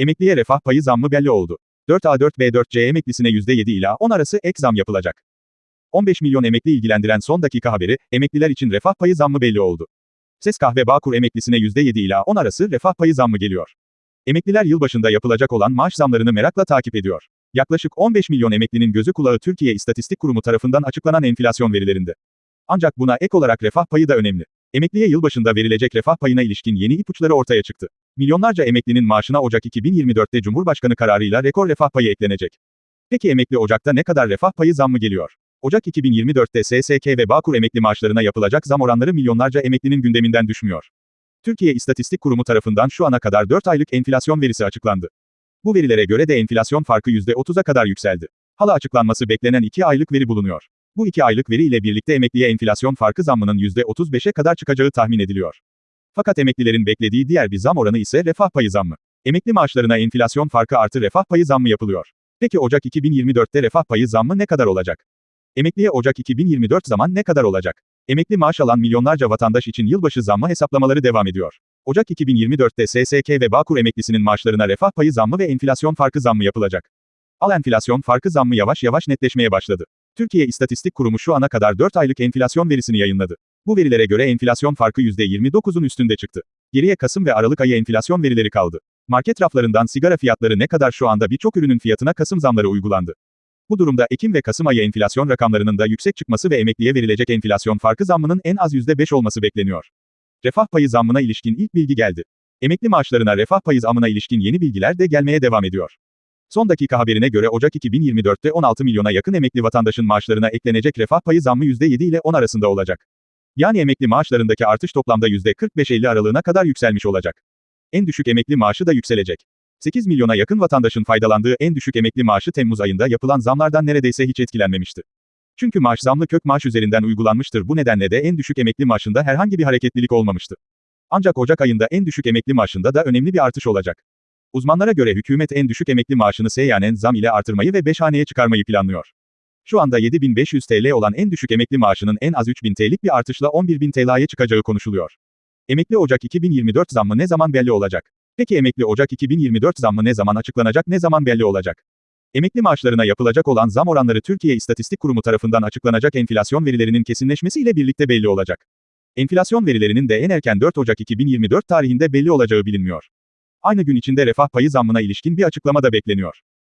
Emekliye refah payı zammı belli oldu. 4A4B4C emeklisine %7 ila 10 arası ek zam yapılacak. 15 milyon emekli ilgilendiren son dakika haberi, emekliler için refah payı zammı belli oldu. Ses Kahve Bağkur emeklisine %7 ila 10 arası refah payı zammı geliyor. Emekliler yılbaşında yapılacak olan maaş zamlarını merakla takip ediyor. Yaklaşık 15 milyon emeklinin gözü kulağı Türkiye İstatistik Kurumu tarafından açıklanan enflasyon verilerinde. Ancak buna ek olarak refah payı da önemli. Emekliye yılbaşında verilecek refah payına ilişkin yeni ipuçları ortaya çıktı. Milyonlarca emeklinin maaşına Ocak 2024'te Cumhurbaşkanı kararıyla rekor refah payı eklenecek. Peki emekli Ocak'ta ne kadar refah payı zammı geliyor? Ocak 2024'te SSK ve Bağkur emekli maaşlarına yapılacak zam oranları milyonlarca emeklinin gündeminden düşmüyor. Türkiye İstatistik Kurumu tarafından şu ana kadar 4 aylık enflasyon verisi açıklandı. Bu verilere göre de enflasyon farkı %30'a kadar yükseldi. Hala açıklanması beklenen 2 aylık veri bulunuyor. Bu 2 aylık veri ile birlikte emekliye enflasyon farkı zammının %35'e kadar çıkacağı tahmin ediliyor. Fakat emeklilerin beklediği diğer bir zam oranı ise refah payı zammı. Emekli maaşlarına enflasyon farkı artı refah payı zammı yapılıyor. Peki Ocak 2024'te refah payı zammı ne kadar olacak? Emekliye Ocak 2024 zaman ne kadar olacak? Emekli maaş alan milyonlarca vatandaş için yılbaşı zammı hesaplamaları devam ediyor. Ocak 2024'te SSK ve Bağkur emeklisinin maaşlarına refah payı zammı ve enflasyon farkı zammı yapılacak. Al enflasyon farkı zammı yavaş yavaş netleşmeye başladı. Türkiye İstatistik Kurumu şu ana kadar 4 aylık enflasyon verisini yayınladı. Bu verilere göre enflasyon farkı %29'un üstünde çıktı. Geriye Kasım ve Aralık ayı enflasyon verileri kaldı. Market raflarından sigara fiyatları ne kadar şu anda birçok ürünün fiyatına Kasım zamları uygulandı. Bu durumda Ekim ve Kasım ayı enflasyon rakamlarının da yüksek çıkması ve emekliye verilecek enflasyon farkı zammının en az %5 olması bekleniyor. Refah payı zammına ilişkin ilk bilgi geldi. Emekli maaşlarına refah payı zammına ilişkin yeni bilgiler de gelmeye devam ediyor. Son dakika haberine göre Ocak 2024'te 16 milyona yakın emekli vatandaşın maaşlarına eklenecek refah payı zammı %7 ile 10 arasında olacak. Yani emekli maaşlarındaki artış toplamda %45-50 aralığına kadar yükselmiş olacak. En düşük emekli maaşı da yükselecek. 8 milyona yakın vatandaşın faydalandığı en düşük emekli maaşı Temmuz ayında yapılan zamlardan neredeyse hiç etkilenmemişti. Çünkü maaş zamlı kök maaş üzerinden uygulanmıştır bu nedenle de en düşük emekli maaşında herhangi bir hareketlilik olmamıştı. Ancak Ocak ayında en düşük emekli maaşında da önemli bir artış olacak. Uzmanlara göre hükümet en düşük emekli maaşını seyyanen zam ile artırmayı ve 5 haneye çıkarmayı planlıyor. Şu anda 7500 TL olan en düşük emekli maaşının en az 3000 TL'lik bir artışla 11000 TL'ye çıkacağı konuşuluyor. Emekli Ocak 2024 zammı ne zaman belli olacak? Peki emekli Ocak 2024 zammı ne zaman açıklanacak ne zaman belli olacak? Emekli maaşlarına yapılacak olan zam oranları Türkiye İstatistik Kurumu tarafından açıklanacak enflasyon verilerinin kesinleşmesiyle birlikte belli olacak. Enflasyon verilerinin de en erken 4 Ocak 2024 tarihinde belli olacağı bilinmiyor. Aynı gün içinde refah payı zammına ilişkin bir açıklama da bekleniyor.